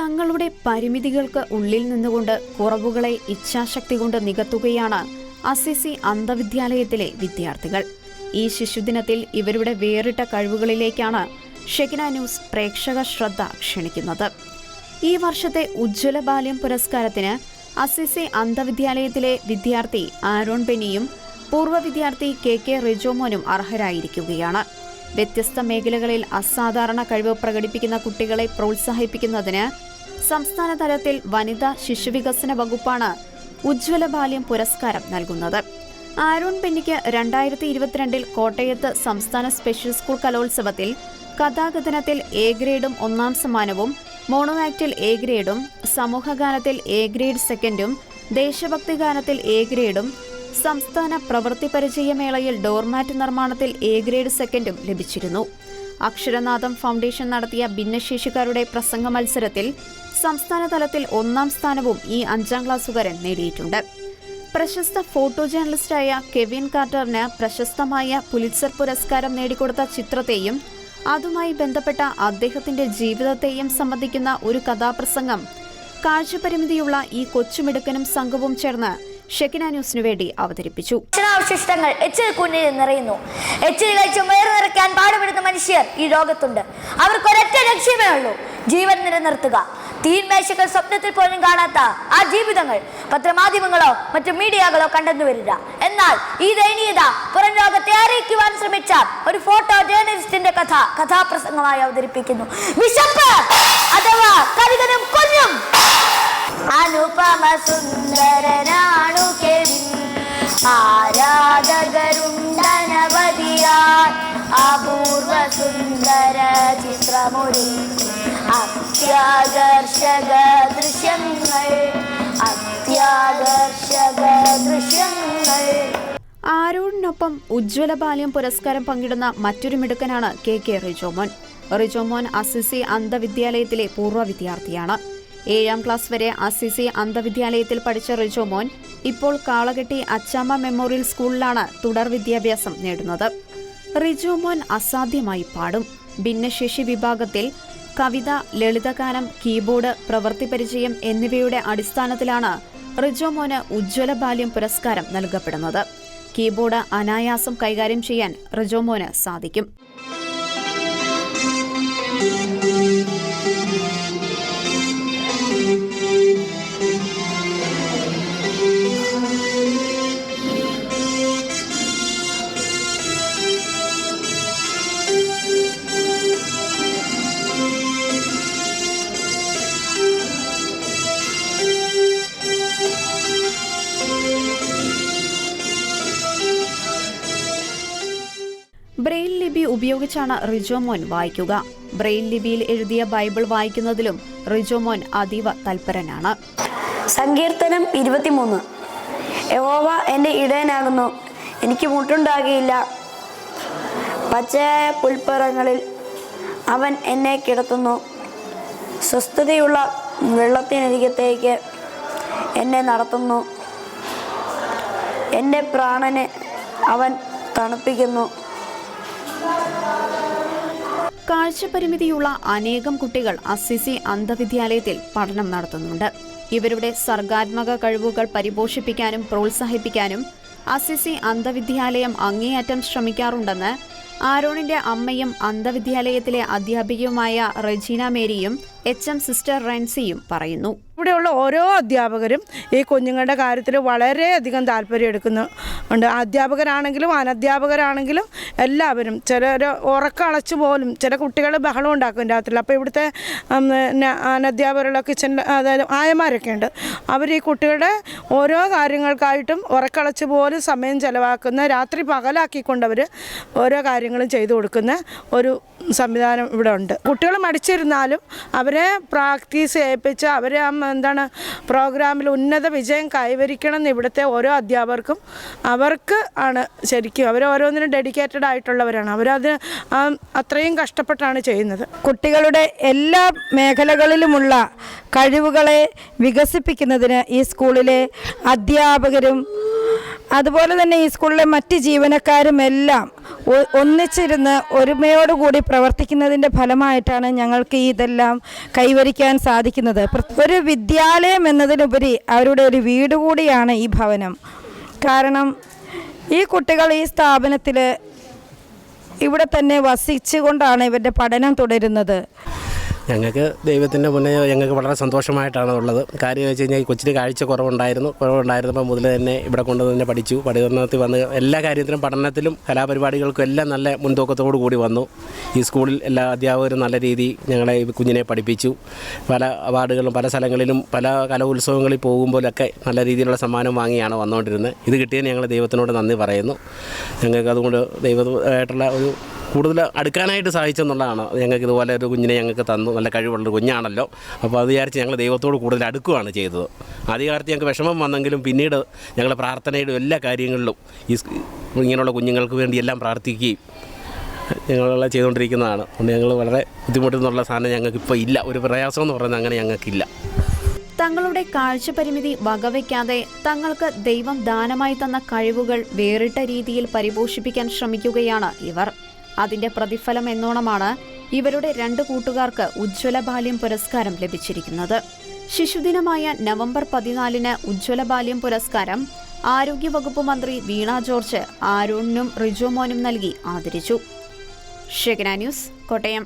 തങ്ങളുടെ പരിമിതികൾക്ക് ഉള്ളിൽ നിന്നുകൊണ്ട് കുറവുകളെ ഇച്ഛാശക്തി കൊണ്ട് നികത്തുകയാണ് അസിസി അന്ധവിദ്യാലയത്തിലെ വിദ്യാർത്ഥികൾ. ഈ ശിശുദിനത്തിൽ ഇവരുടെ വേറിട്ട കഴിവുകളിലേക്കാണ് ഷെഗിന ന്യൂസ് പ്രേക്ഷക ശ്രദ്ധ ക്ഷണിക്കുന്നത്. ഈ വർഷത്തെ ഉജ്ജ്വല ബാല്യം പുരസ്കാരത്തിന് അസിസി അന്ധവിദ്യാലയത്തിലെ വിദ്യാർത്ഥി ആരോൺ ബെന്നിയും പൂർവ വിദ്യാർത്ഥി കെ കെ റിജോമോനും അർഹരായിരിക്കുകയാണ്. വ്യത്യസ്ത മേഖലകളിൽ അസാധാരണ കഴിവ് പ്രകടിപ്പിക്കുന്ന കുട്ടികളെ പ്രോത്സാഹിപ്പിക്കുന്നതിന് സംസ്ഥാന തലത്തിൽ വനിതാ ശിശുവികസന വകുപ്പാണ് ഉജ്ജ്വല ബാല്യം പുരസ്കാരം നൽകുന്നത്. ആരോൺ പെന്നിക്ക് രണ്ടായിരത്തി ഇരുപത്തിരണ്ടിൽ കോട്ടയത്ത് സംസ്ഥാന സ്പെഷ്യൽ സ്കൂൾ കലോത്സവത്തിൽ കഥാകഥനത്തിൽ എ ഗ്രേഡും ഒന്നാം സമ്മാനവും മോണോ എ ഗ്രേഡും സമൂഹഗാനത്തിൽ എ ഗ്രേഡ് സെക്കൻഡും ദേശഭക്തി ഗാനത്തിൽ എ ഗ്രേഡും സംസ്ഥാന പ്രവൃത്തി പരിചയമേളയിൽ ഡോർമാറ്റ് നിർമ്മാണത്തിൽ എ ഗ്രേഡ് സെക്കൻഡും ലഭിച്ചിരുന്നു. അക്ഷരനാഥം ഫൗണ്ടേഷൻ നടത്തിയ ഭിന്നശേഷിക്കാരുടെ പ്രസംഗ മത്സരത്തിൽ സംസ്ഥാന തലത്തിൽ ഒന്നാം സ്ഥാനവും ഈ അഞ്ചാം ക്ലാസ്സുകാരൻ നേടിയിട്ടുണ്ട്. പ്രശസ്ത ഫോട്ടോ ജേർണലിസ്റ്റായ കെവിൻ കാർട്ടറിന് പ്രശസ്തമായ പുലിത്സർ പുരസ്കാരം നേടിക്കൊടുത്ത ചിത്രത്തെയും അതുമായി ബന്ധപ്പെട്ട അദ്ദേഹത്തിന്റെ ജീവിതത്തെയും സംബന്ധിക്കുന്ന ഒരു കഥാപ്രസംഗം കാഴ്ചപരിമിതിയുള്ള ഈ കൊച്ചുമിടുക്കനും സംഘവും ചേർന്ന് ഷെക്കിന ന്യൂസിനു വേണ്ടി അവതരിപ്പിച്ചു. ഭക്ഷണാവശിഷ്ടങ്ങൾ എച്ചിൽ കുഞ്ഞിൽ നിറയുന്നു. എച്ചിൽ കഴിച്ച് വയറ് നിറയ്ക്കാൻ പാടുപെടുന്ന മനുഷ്യർ ഈ ലോകത്തുണ്ട്. അവർക്ക് ഒരൊറ്റ ലക്ഷ്യമേ ഉള്ളൂ. ജീവൻ നിലനിർത്തുക. തീന്മേശകൾ സ്വപ്നത്തിൽ പോലും കാണാത്ത ആ ജീവിതങ്ങൾ പത്രമാധ്യമങ്ങളോ മറ്റു മീഡിയകളോ കണ്ടെന്നു വരില്ല. എന്നാൽ ഈ ദയനീയത പുറം ലോകത്തെ അറിയിക്കുവാൻ ശ്രമിച്ച ഒരു ഫോട്ടോ ജേർണലിസ്റ്റിന്റെ കഥ കഥാപ്രസംഗമായി അവതരിപ്പിക്കുന്നു. വിശപ്പ് അഥവാ കരുതനും കൊല്ലും. അനുപമ സുന്ദരനാണു കെവിൻ. ആരാധകരുണ്ടനവധിയാൽ അപൂർവ സുന്ദര ചിത്രമൊരുക്കി. അത്യാകർഷക ദൃശ്യങ്ങൾ അത്യാകർഷക ദൃശ്യങ്ങൾ. ആരോടിനൊപ്പം ഉജ്ജ്വല ബാല്യം പുരസ്കാരം പങ്കിടുന്ന മറ്റൊരു മിടുക്കനാണ് K K Rijomon. Rijomon Assisi അന്ധവിദ്യാലയത്തിലെ പൂർവ വിദ്യാർത്ഥിയാണ്. ഏഴാം ക്ലാസ് വരെ അസിസി അന്ധവിദ്യാലയത്തിൽ പഠിച്ച റിജോമോൻ ഇപ്പോൾ കാളകെട്ടി അച്ചാമ്മ മെമ്മോറിയൽ സ്കൂളിലാണ് തുടർ വിദ്യാഭ്യാസം നേടുന്നത്. റിജോമോൻ അസാധ്യമായി പാടും. ഭിന്നശേഷി വിഭാഗത്തിൽ കവിത ലളിതഗാനം കീബോർഡ് പ്രവൃത്തി പരിചയം എന്നിവയുടെ അടിസ്ഥാനത്തിലാണ് റിജോമോന് ഉജ്ജ്വല ബാല്യം പുരസ്കാരം നൽകപ്പെടുന്നത്. കീബോർഡ് അനായാസം കൈകാര്യം ചെയ്യാൻ റിജോമോന് സാധിക്കും. ലിപി ഉപയോഗിച്ചാണ് റിജോമോൻ വായിക്കുക. ബ്രെയിൽ ലിപിയിൽ എഴുതിയ ബൈബിൾ വായിക്കുന്നതിലും റിജോമോൻ അതീവ തൽപരനാണ്. സങ്കീർത്തനം ഇരുപത്തിമൂന്ന്. യഹോവ എന്റെ ഇടയനാകുന്നു. എനിക്ക് മുട്ടുണ്ടാകിയില്ല. പച്ചയായ പുൽപ്പറങ്ങളിൽ അവൻ എന്നെ കിടത്തുന്നു. സ്വസ്ഥതയുള്ള വെള്ളത്തിനരികത്തേക്ക് എന്നെ നടത്തുന്നു. എന്റെ പ്രാണനെ അവൻ തണുപ്പിക്കുന്നു. കാഴ്ചപരിമിതിയുള്ള അനേകം കുട്ടികൾ അസിസി അന്ധവിദ്യാലയത്തിൽ പഠനം നടത്തുന്നുണ്ട്. ഇവരുടെ സർഗാത്മക കഴിവുകൾ പരിപോഷിപ്പിക്കാനും പ്രോത്സാഹിപ്പിക്കാനും അസിസി അന്ധവിദ്യാലയം അങ്ങേയറ്റം ശ്രമിക്കാറുണ്ടെന്ന് ആരോണിന്റെ അമ്മയും അന്ധവിദ്യാലയത്തിലെ അധ്യാപികയുമായ റെജീന മേരിയും എച്ച് എം സിസ്റ്റർ റെൻസിയും പറയുന്നു. ഇവിടെയുള്ള ഓരോ അധ്യാപകരും ഈ കുഞ്ഞുങ്ങളുടെ കാര്യത്തിൽ വളരെയധികം താല്പര്യം എടുക്കുന്നു. ഉണ്ട്. അധ്യാപകരാണെങ്കിലും അനധ്യാപകരാണെങ്കിലും എല്ലാവരും ചിലർ ഉറക്കളച്ചു പോലും ചില കുട്ടികൾ ബഹളം ഉണ്ടാക്കും രാത്രിയിൽ. അപ്പോൾ ഇവിടുത്തെ അനധ്യാപകരുള്ള കിച്ചൺ അതായത് ആയമാരൊക്കെ ഉണ്ട്. അവർ ഈ കുട്ടികളുടെ ഓരോ കാര്യങ്ങൾക്കായിട്ടും ഉറക്കളച്ച് പോലും സമയം ചിലവാക്കുന്ന രാത്രി പകലാക്കിക്കൊണ്ടവർ ഓരോ കാര്യങ്ങളും ചെയ്തു കൊടുക്കുന്ന ഒരു സംവിധാനം ഇവിടെ ഉണ്ട്. കുട്ടികൾ മടിച്ചിരുന്നാലും അവരെ പ്രാക്ടീസ് ചെയ്യിപ്പിച്ച് അവരെ ആ എന്താണ് പ്രോഗ്രാമിൽ ഉന്നത വിജയം കൈവരിക്കണം എന്ന് ഇവിടുത്തെ ഓരോ അധ്യാപകർക്കും അവർക്ക് ആണ് ശരിക്കും അവർ ഓരോന്നിനും ഡെഡിക്കേറ്റഡ് ആയിട്ടുള്ളവരാണ്. അവരത് അത്രയും കഷ്ടപ്പെട്ടാണ് ചെയ്യുന്നത്. കുട്ടികളുടെ എല്ലാ മേഖലകളിലുമുള്ള കഴിവുകളെ വികസിപ്പിക്കുന്നതിന് ഈ സ്കൂളിലെ അധ്യാപകരും അതുപോലെ തന്നെ ഈ സ്കൂളിലെ മറ്റ് ജീവനക്കാരും എല്ലാം ഒ- ഒന്നിച്ചിരുന്ന് ഒരുമയോടുകൂടി പ്രവർത്തിക്കുന്നതിന്റെ ഫലമായിട്ടാണ് ഞങ്ങൾക്ക് ഇതെല്ലാം കൈവരിക്കാൻ സാധിക്കുന്നത്. ഒരു വിദ്യാലയം എന്നതിനുപരി അവരുടെ ഒരു വീട് കൂടിയാണ് ഈ ഭവനം. കാരണം ഈ കുട്ടികൾ ഈ സ്ഥാപനത്തിൽ ഇവിടെ തന്നെ വസിച്ചുകൊണ്ടാണ് ഇവരുടെ പഠനം തുടരുന്നത്. ഞങ്ങൾക്ക് ദൈവത്തിന്റെ മുന്നേ ഞങ്ങൾക്ക് വളരെ സന്തോഷമായിട്ടാണ് ഉള്ളത്. കാര്യം വെച്ച് കഴിഞ്ഞാൽ കൊച്ചിന് കാഴ്ച കുറവുണ്ടായിരുന്നു. കുറവുണ്ടായിരുന്നപ്പോൾ മുതൽ തന്നെ ഇവിടെ കൊണ്ട് തന്നെ പഠിച്ചു. പഠിതത്തിൽ വന്ന് എല്ലാ കാര്യത്തിലും പഠനത്തിലും കലാപരിപാടികൾക്കും എല്ലാം നല്ല മുൻതൂക്കത്തോടു കൂടി വന്നു. ഈ സ്കൂളിൽ എല്ലാ അധ്യാപകരും നല്ല രീതി ഞങ്ങളെ കുഞ്ഞിനെ പഠിപ്പിച്ചു. പല അവാർഡുകളും പല സ്ഥലങ്ങളിലും പല കലോത്സവങ്ങളിൽ പോകുമ്പോഴൊക്കെ നല്ല രീതിയിലുള്ള സമ്മാനം വാങ്ങിയാണ് വന്നുകൊണ്ടിരുന്നത്. ഇത് കിട്ടിയതിന് ഞങ്ങൾ ദൈവത്തിനോട് നന്ദി പറയുന്നു. ഞങ്ങൾക്ക് അതുകൊണ്ട് ദൈവമായിട്ടുള്ള ഒരു കൂടുതൽ അടുക്കാനായിട്ട് സാധിച്ചെന്നുള്ളതാണ്. ഞങ്ങൾക്ക് ഇതുപോലെ ഒരു കുഞ്ഞിനെ ഞങ്ങൾക്ക് തന്നു. നല്ല കഴിവുള്ളൊരു കുഞ്ഞാണല്ലോ. അപ്പോൾ അത് വിചാരിച്ച് ഞങ്ങൾ ദൈവത്തോട് കൂടുതൽ അടുക്കുകയാണ് ചെയ്തത്. ആദ്യകാലത്ത് ഞങ്ങൾക്ക് വിഷമം വന്നെങ്കിലും പിന്നീട് ഞങ്ങൾ പ്രാർത്ഥനയുടെ എല്ലാ കാര്യങ്ങളിലും ഈ ഇങ്ങനെയുള്ള കുഞ്ഞുങ്ങൾക്ക് വേണ്ടി എല്ലാം പ്രാർത്ഥിക്കുകയും ഞങ്ങളെല്ലാം ചെയ്തുകൊണ്ടിരിക്കുന്നതാണ്. അതുകൊണ്ട് ഞങ്ങൾ വളരെ ബുദ്ധിമുട്ടെന്നുള്ള സാധനം ഞങ്ങൾക്ക് ഇപ്പോൾ ഇല്ല. ഒരു പ്രയാസം എന്ന് പറയുന്നത് അങ്ങനെ ഞങ്ങൾക്കില്ല. തങ്ങളുടെ കാഴ്ച പരിമിതി വകവയ്ക്കാതെ തങ്ങൾക്ക് ദൈവം ദാനമായി തന്ന കഴിവുകൾ വേറിട്ട രീതിയിൽ പരിപോഷിപ്പിക്കാൻ ശ്രമിക്കുകയാണ് ഇവർ. അതിന്റെ പ്രതിഫലം എന്നോണമാണ് ഇവരുടെ രണ്ട് കൂട്ടുകാർക്ക് ഉജ്ജ്വല ബാല്യം പുരസ്കാരം ലഭിച്ചിരിക്കുന്നത്. ശിശുദിനമായ നവംബർ പതിനാലിന് ഉജ്ജ്വല ബാല്യം പുരസ്കാരം ആരോഗ്യവകുപ്പ് മന്ത്രി വീണ ജോർജ് ആരോണിനും റിജോമോനും നൽകി ആദരിച്ചു. ഷെഗ്ന ന്യൂസ് കോട്ടയം.